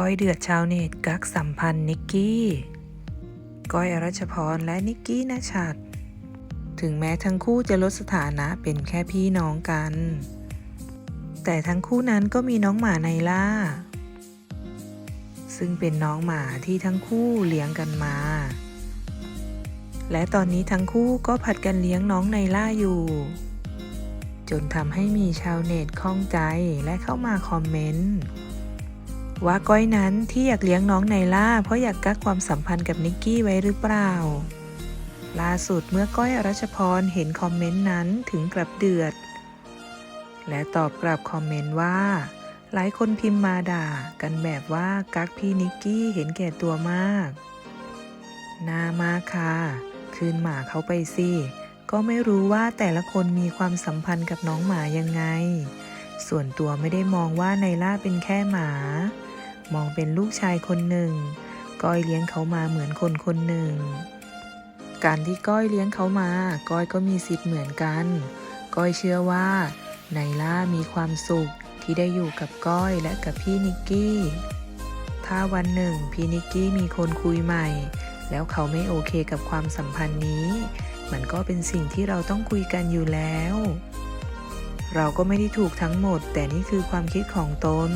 ก้อยเดือดชาวเน็ตกักสัมพันธ์นิกกี้ก้อยอรัชพรและนิกกี้นชัดถึงแม้ทั้งคู่จะลดสถานะเป็นแค่พี่น้องกัน แต่ทั้งคู่นั้นก็มีน้องหมาไนล่า ซึ่งเป็นน้องหมาที่ทั้งคู่เลี้ยงกันมา และตอนนี้ทั้งคู่ก็ผัดกันเลี้ยงน้องไนล่าอยู่ จนทำให้มีชาวเน็ตข้องใจและเข้ามาคอมเมนต์ ว่าก้อยนั้นที่อยากเลี้ยงน้องไนล่าเพราะอยากกักความสัมพันธ์กับนิกกี้ไว้หรือเปล่า ล่าสุดเมื่อก้อยอรัชพรเห็นคอมเมนต์นั้นถึงกลับเดือด และตอบกลับคอมเมนต์ว่า หลายคนพิมพ์มาด่า กันแบบว่ากักพี่นิกกี้เห็นแก่ตัวมากน่ามาค่ะ คืนหมาเขาไปสิ ก็ไม่รู้ว่าแต่ละคนมีความสัมพันธ์กับน้องหมายังไง ส่วนตัวไม่ได้มองว่าไนล่าเป็นแค่หมา มองเป็นลูกชายคนหนึ่ง ก้อยเลี้ยงเขามาเหมือนคนคนหนึ่ง การที่ก้อยเลี้ยงเขามา ก้อยก็มีสิทธิ์เหมือนกัน ก้อยเชื่อว่าไนล่ามีความสุขที่ได้อยู่กับก้อยและกับพี่นิกกี้ ถ้าวันหนึ่งพี่นิกกี้มีคนคุยใหม่ แล้วเขาไม่โอเคกับความสัมพันธ์นี้ มันก็เป็นสิ่งที่เราต้องคุยกันอยู่แล้ว เราก็ไม่ได้ถูกทั้งหมด แต่นี่คือความคิดของตน